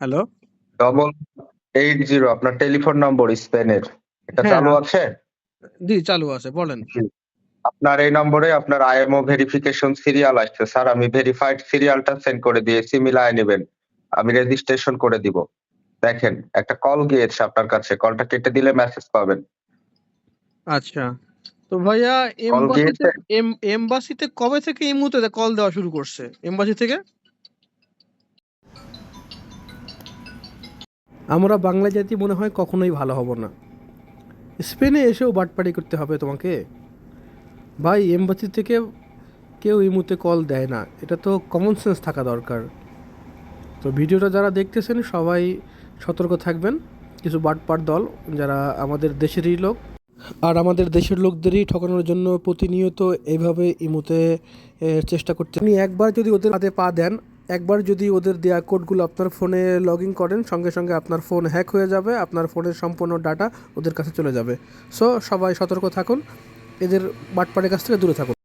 Hello double eight zero আপনার telephone number স্পেনের এটা হ্যাঁ। চালু আছে? জি চালু আছে বলেন। আপনার এই নম্বরে আপনার আইএমও ভেরিফিকেশন সিরিয়াল আসছে। স্যার আমি ভেরিফাইড সিরিয়ালটা সেন্ড করে দিয়েছি মিলায় নেবেন। আমি রেজিস্ট্রেশন করে দিব। দেখেন একটা কল গিয়েছে আপনার কাছে। কলটা কেটে দিলে মেসেজ পাবেন। আচ্ছা। তো ভাইয়া এমবাসিতে এম- এমবাসিতে কবে থেকে এই মুহূর্তে কল দেওয়া শুরু করছে? এমবাসি থেকে? আমরা বাংলা জাতি মনে হয় কখনোই ভালো হব না। স্পেনে এসেও বাটপাড়ি করতে হবে তোমাকে। ভাই, এম্বাসি থেকে কেউ এই মুহূর্তে কল দেয় না। এটা তো কমন সেন্স থাকা দরকার। তো ভিডিওটা যারা দেখতেছেন, সবাই সতর্ক থাকবেন। কিছু বাটপাট দল যারা আমাদের দেশেরই লোক আর আমাদের দেশের লোকদেরই ঠকানোর জন্য প্রতিনিয়ত এইভাবে ইমুতে চেষ্টা করতে আপনি একবার যদি ওদের হাতে পা দেন একবার যদি ওদের দেওয়া কোডগুলো আপনার ফোনে লগ ইন করেন, সঙ্গে সঙ্গে আপনার ফোন হ্যাক হয়ে যাবে, আপনার ফোনের সম্পূর্ণ ডাটা ওদের কাছে চলে যাবে। সো সবাই সতর্ক থাকুন, এদের বাটপাড়ের কাছ থেকে দূরে থাকুন।